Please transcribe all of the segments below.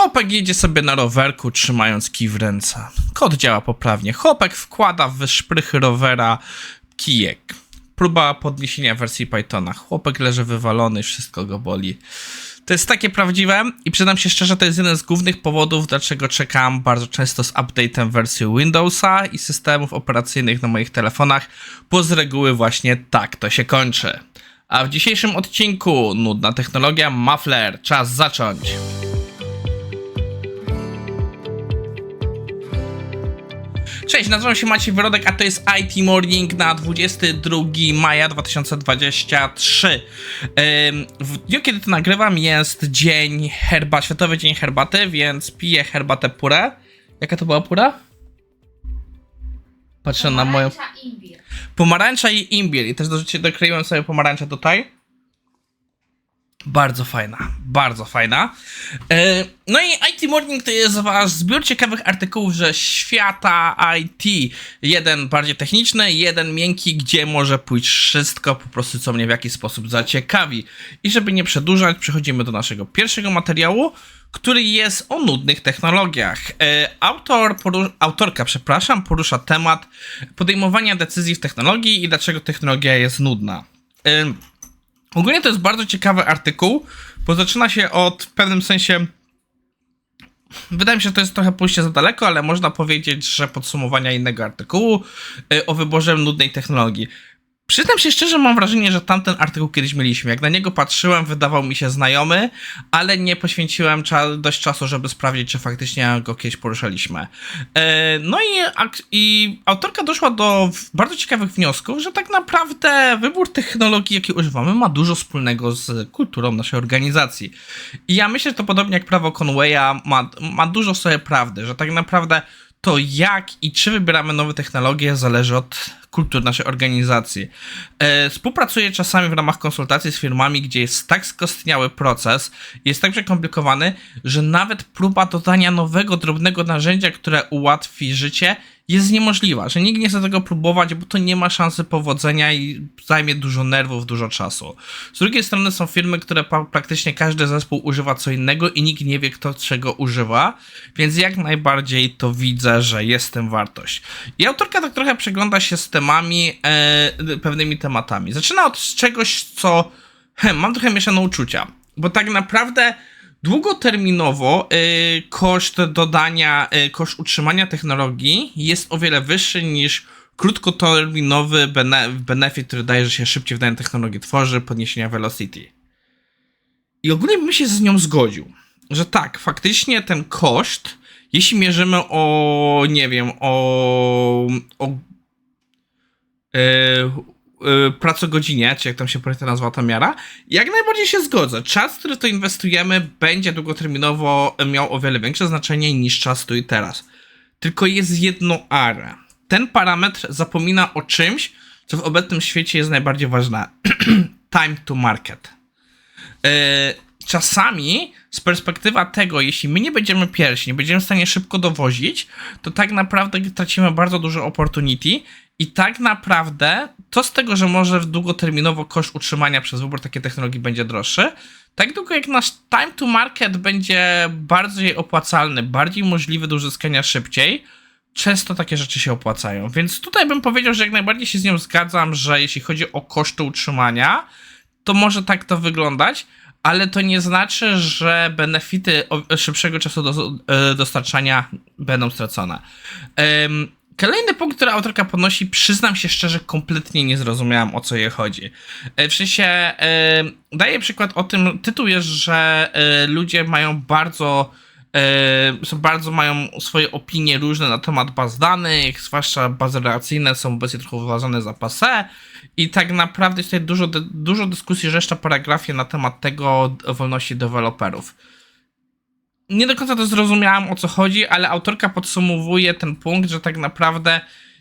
Chłopek jedzie sobie na rowerku, trzymając kij w ręce. Kod działa poprawnie. Chłopek wkłada w szprychy rowera kijek. Próba podniesienia wersji Pythona. Chłopek leży wywalony, wszystko go boli. To jest takie prawdziwe i przyznam się szczerze, to jest jeden z głównych powodów, dlaczego czekam bardzo często z update'em wersji Windowsa i systemów operacyjnych na moich telefonach, bo z reguły właśnie tak to się kończy. A w dzisiejszym odcinku nudna technologia Muffler. Czas zacząć. Cześć, nazywam się Maciej Wyrodek, a to jest IT Morning na 22 maja 2023. Ym, W dniu, kiedy to nagrywam, jest dzień herba, Światowy Dzień Herbaty, więc piję herbatę purę. Jaka to była pura? Patrzę na moją... Pomarańcza. Pomarańcza i imbir. I też dorzucie- dokleiłem sobie pomarańczę tutaj. Bardzo fajna, bardzo fajna. E, No i IT Morning to jest wasz zbiór ciekawych artykułów ze świata IT. Jeden bardziej techniczny, jeden miękki, gdzie może pójść wszystko, po prostu co mnie w jakiś sposób zaciekawi. I żeby nie przedłużać, przechodzimy do naszego pierwszego materiału, który jest o nudnych technologiach. E, Autor, autorka, przepraszam, porusza temat podejmowania decyzji w technologii i dlaczego technologia jest nudna. Ogólnie to jest bardzo ciekawy artykuł, bo zaczyna się od w pewnym sensie. Wydaje mi się, że to jest trochę pójście za daleko, ale można powiedzieć, że podsumowania innego artykułu y, o wyborze nudnej technologii. Przyznam się szczerze, mam wrażenie, że tamten artykuł kiedyś mieliśmy. Jak na niego patrzyłem, wydawał mi się znajomy, ale nie poświęciłem cza- dość czasu, żeby sprawdzić, czy faktycznie go kiedyś poruszaliśmy. E, No i, i autorka doszła do bardzo ciekawych wniosków, że tak naprawdę wybór technologii, jakiej używamy, ma dużo wspólnego z kulturą naszej organizacji. I ja myślę, że to podobnie jak prawo Conwaya ma, ma dużo sobie prawdy, że tak naprawdę to jak i czy wybieramy nowe technologie zależy od kultur naszej organizacji. E, współpracuję czasami w ramach konsultacji z firmami, gdzie jest tak skostniały proces, jest tak przekomplikowany, że nawet próba dodania nowego, drobnego narzędzia, które ułatwi życie, jest niemożliwa, że nikt nie chce tego próbować, bo to nie ma szansy powodzenia i zajmie dużo nerwów, dużo czasu. Z drugiej strony są firmy, które praktycznie każdy zespół używa co innego i nikt nie wie, kto czego używa, więc jak najbardziej to widzę, że jest tym wartość. I autorka tak trochę przegląda się z temami, e, pewnymi tematami. Zaczyna od czegoś, co he, mam trochę mieszane uczucia, bo tak naprawdę Długoterminowo y, koszt dodania, y, koszt utrzymania technologii jest o wiele wyższy niż krótkoterminowy bene, benefit, który daje, że się szybciej w danej technologii tworzy, podniesienia velocity. I ogólnie bym się z nią zgodził, że tak, faktycznie ten koszt, jeśli mierzymy o, nie wiem, o, o e, pracogodzinie, czy jak tam się projekta nazwa ta miara, jak najbardziej się zgodzę. Czas, który to inwestujemy, będzie długoterminowo miał o wiele większe znaczenie niż czas tu i teraz. Tylko jest jedno ale. Ten parametr zapomina o czymś, co w obecnym świecie jest najbardziej ważne. Time to market. E, czasami z perspektywa tego, jeśli my nie będziemy pierwsi, nie będziemy w stanie szybko dowozić, to tak naprawdę tracimy bardzo dużo opportunity i tak naprawdę to z tego, że może długoterminowo koszt utrzymania przez wybór takiej technologii będzie droższy, tak długo jak nasz time to market będzie bardziej opłacalny, bardziej możliwy do uzyskania szybciej, często takie rzeczy się opłacają. Więc tutaj bym powiedział, że jak najbardziej się z nią zgadzam, że jeśli chodzi o koszty utrzymania, to może tak to wyglądać, ale to nie znaczy, że benefity szybszego czasu e, dostarczania będą stracone. Kolejny punkt, który autorka podnosi, przyznam się szczerze, kompletnie nie zrozumiałem o co jej chodzi. E, W sensie, e, daję przykład o tym, tytuł jest, że e, ludzie mają bardzo, są bardzo mają swoje opinie różne na temat baz danych, zwłaszcza bazy relacyjne są obecnie trochę uważane za passé i tak naprawdę jest tutaj dużo, dużo dyskusji, rzeszcza paragrafie na temat tego wolności deweloperów nie do końca to zrozumiałam o co chodzi, ale autorka podsumowuje ten punkt, że tak naprawdę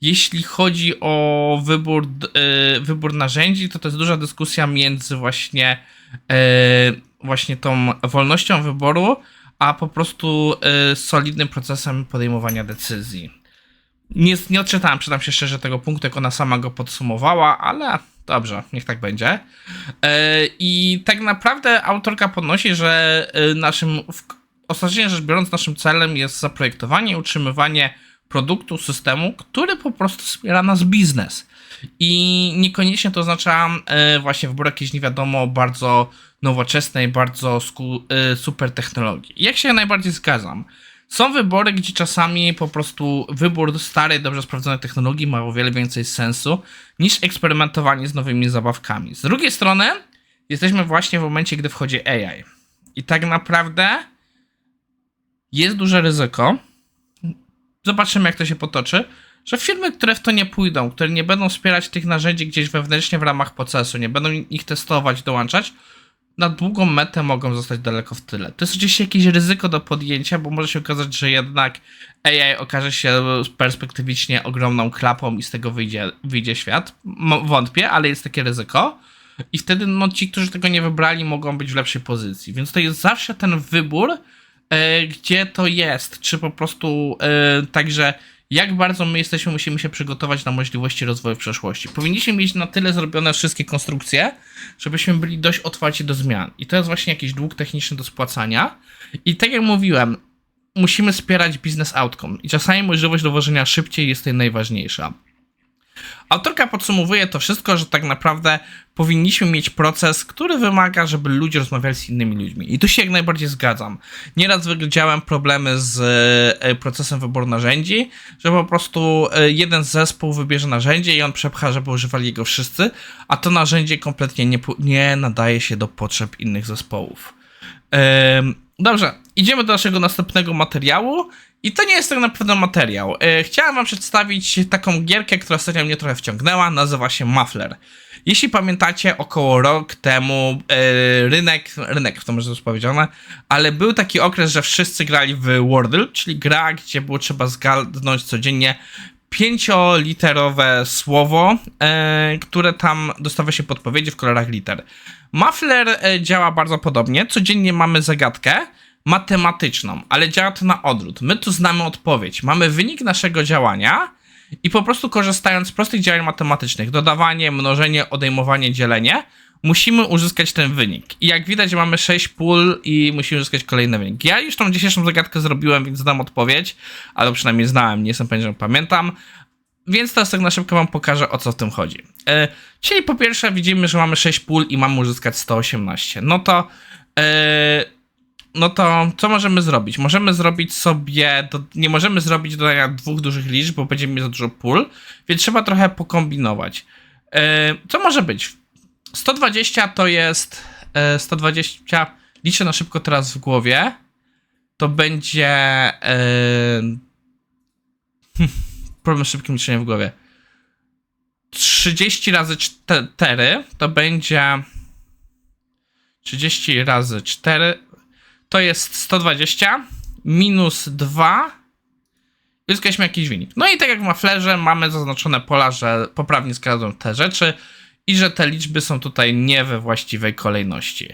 jeśli chodzi o wybór, d- y, wybór narzędzi, to to jest duża dyskusja między właśnie, y, właśnie tą wolnością wyboru, a po prostu y, solidnym procesem podejmowania decyzji. Nie, nie odczytałem, przyznam się szczerze, tego punktu, jak ona sama go podsumowała, ale dobrze, niech tak będzie. E, I tak naprawdę autorka podnosi, że e, naszym w- ostatecznie rzecz biorąc, naszym celem jest zaprojektowanie i utrzymywanie produktu, systemu, który po prostu wspiera nas biznes. I niekoniecznie to oznacza e, właśnie wybór jakiejś nie wiadomo bardzo nowoczesnej, bardzo e, super technologii. Jak się najbardziej zgadzam. Są wybory, gdzie czasami po prostu wybór starej, dobrze sprawdzonej technologii ma o wiele więcej sensu niż eksperymentowanie z nowymi zabawkami. Z drugiej strony, jesteśmy właśnie w momencie, gdy wchodzi AI. I tak naprawdę jest duże ryzyko. Zobaczymy, jak to się potoczy. Że firmy, które w to nie pójdą, które nie będą wspierać tych narzędzi gdzieś wewnętrznie w ramach procesu, nie będą ich testować, dołączać, na długą metę mogą zostać daleko w tyle. To jest oczywiście jakieś ryzyko do podjęcia, bo może się okazać, że jednak AI okaże się perspektywicznie ogromną klapą i z tego wyjdzie, wyjdzie świat. Wątpię, ale jest takie ryzyko. I wtedy no, ci, którzy tego nie wybrali, mogą być w lepszej pozycji. Więc to jest zawsze ten wybór, gdzie to jest. Czy po prostu e, także jak bardzo my jesteśmy, musimy się przygotować na możliwości rozwoju w przyszłości. Powinniśmy mieć na tyle zrobione wszystkie konstrukcje, żebyśmy byli dość otwarci do zmian. I to jest właśnie jakiś dług techniczny do spłacania. I tak jak mówiłem, musimy wspierać business outcome. I czasami możliwość dowożenia szybciej jest tutaj najważniejsza. Autorka podsumowuje to wszystko, że tak naprawdę powinniśmy mieć proces, który wymaga, żeby ludzie rozmawiali z innymi ludźmi. I tu się jak najbardziej zgadzam. Nieraz widziałem problemy z e, procesem wyboru narzędzi, że po prostu e, jeden zespół wybierze narzędzie i on przepcha, żeby używali jego wszyscy, a to narzędzie kompletnie nie, nie nadaje się do potrzeb innych zespołów. Dobrze, idziemy do naszego następnego materiału. I to nie jest tak naprawdę materiał. E, Chciałem wam przedstawić taką gierkę, która ostatnio mnie trochę wciągnęła. Nazywa się Muffler. Jeśli pamiętacie, około rok temu e, rynek, rynek to może zostać powiedziane, ale był taki okres, że wszyscy grali w Wordle, czyli gra, gdzie było trzeba zgadnąć codziennie pięcioliterowe słowo, e, które tam dostawia się podpowiedzi w kolorach liter. Muffler działa bardzo podobnie. Codziennie mamy zagadkę matematyczną, ale działa to na odwrót. My tu znamy odpowiedź. Mamy wynik naszego działania i po prostu korzystając z prostych działań matematycznych, dodawanie, mnożenie, odejmowanie, dzielenie, musimy uzyskać ten wynik. I jak widać, mamy 6 pól i musimy uzyskać kolejny wynik. Ja już tą dzisiejszą zagadkę zrobiłem, więc znam odpowiedź, ale przynajmniej znałem, nie jestem pewien, że pamiętam. Więc teraz tak na szybko wam pokażę, o co w tym chodzi. E, czyli po pierwsze widzimy, że mamy 6 pól i mamy uzyskać 118. No to... E, no to co możemy zrobić? Możemy zrobić sobie, do, nie możemy zrobić dodania dwóch dużych liczb, bo będziemy mieć za dużo pól, więc trzeba trochę pokombinować. E, co może być? 120 to jest e, 120, liczę na szybko teraz w głowie, to będzie e, problem z szybkim liczeniem w głowie. 30 razy 4 to będzie 30 razy 4 to jest 120 minus 2 i uzyskaliśmy jakiś wynik. No i tak jak w Maflerze mamy zaznaczone pola, że poprawnie zgadzają te rzeczy i że te liczby są tutaj nie we właściwej kolejności.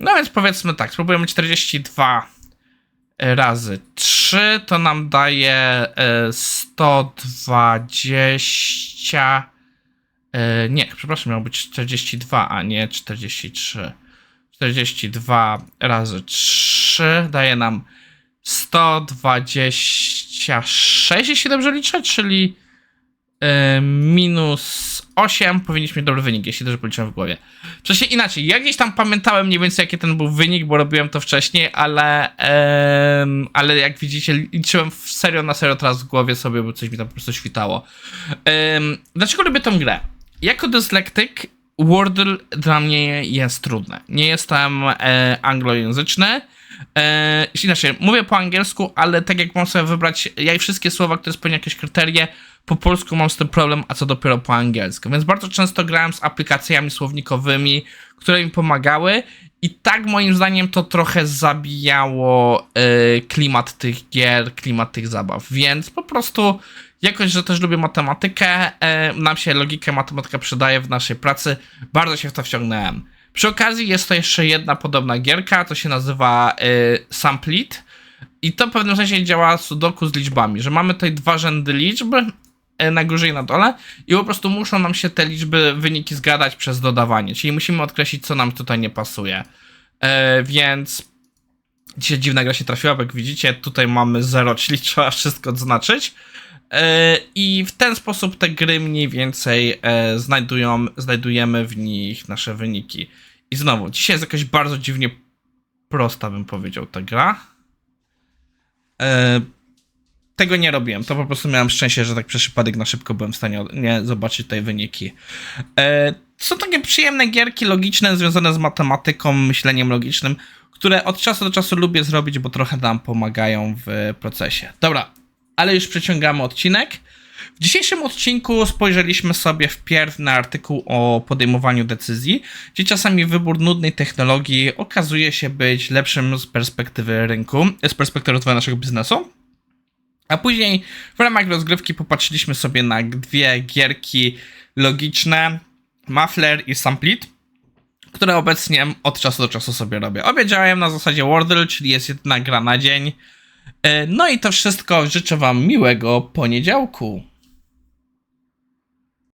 No więc powiedzmy tak, spróbujemy 42 razy 3, to nam daje e, 120. e, Nie, przepraszam, miało być 42, a nie 43. 42 razy 3 daje nam 126, jeśli dobrze liczę, czyli e, minus 8. Powinniśmy mieć dobry wynik, jeśli dobrze policzyłem w głowie. Przecież inaczej, ja gdzieś tam pamiętałem mniej więcej jaki ten był wynik, bo robiłem to wcześniej, ale, ale jak widzicie, liczyłem serio na serio teraz w głowie sobie, bo coś mi tam po prostu świtało. Dlaczego lubię tą grę? Jako dyslektyk Wordle dla mnie jest trudne. Nie jestem e, anglojęzyczny. E, inaczej, mówię po angielsku, ale tak jak mam sobie wybrać, ja i wszystkie słowa, które spełniają jakieś kryterie, po polsku mam z tym problem, a co dopiero po angielsku. Więc bardzo często grałem z aplikacjami słownikowymi, które mi pomagały. I tak moim zdaniem to trochę zabijało e, klimat tych gier, klimat tych zabaw. Więc po prostu jakoś, że też lubię matematykę, e, nam się logika matematyka przydaje w naszej pracy, bardzo się w to wciągnąłem. Przy okazji jest to jeszcze jedna podobna gierka, to się nazywa e, Samplit i to w pewnym sensie działa sudoku z liczbami, że mamy tutaj dwa rzędy liczb e, na górze i na dole i po prostu muszą nam się te liczby, wyniki zgadać przez dodawanie, czyli musimy odkreślić, co nam tutaj nie pasuje. E, więc Dzisiaj dziwna gra się trafiła, bo jak widzicie, tutaj mamy 0, czyli trzeba wszystko odznaczyć. E, I w ten sposób te gry mniej więcej e, znajdują, znajdujemy w nich nasze wyniki. I znowu, dzisiaj jest jakoś bardzo dziwnie prosta, bym powiedział, ta gra. E, tego nie robiłem, to po prostu miałem szczęście, że tak przez przypadek na szybko byłem w stanie nie zobaczyć tutaj wyniki. Są takie przyjemne gierki logiczne związane z matematyką, myśleniem logicznym, które od czasu do czasu lubię zrobić, bo trochę nam pomagają w procesie. Dobra, ale już przeciągamy odcinek. W dzisiejszym odcinku spojrzeliśmy sobie wpierw na artykuł o podejmowaniu decyzji, gdzie czasami wybór nudnej technologii okazuje się być lepszym z perspektywy rynku, z perspektywy rozwoju naszego biznesu. A później w ramach rozgrywki popatrzyliśmy sobie na dwie gierki logiczne, Muffler i Samplit, które obecnie od czasu do czasu sobie robię. Obie działają na zasadzie Wordle, czyli jest jedna gra na dzień. E, No i to wszystko. Życzę Wam miłego poniedziałku.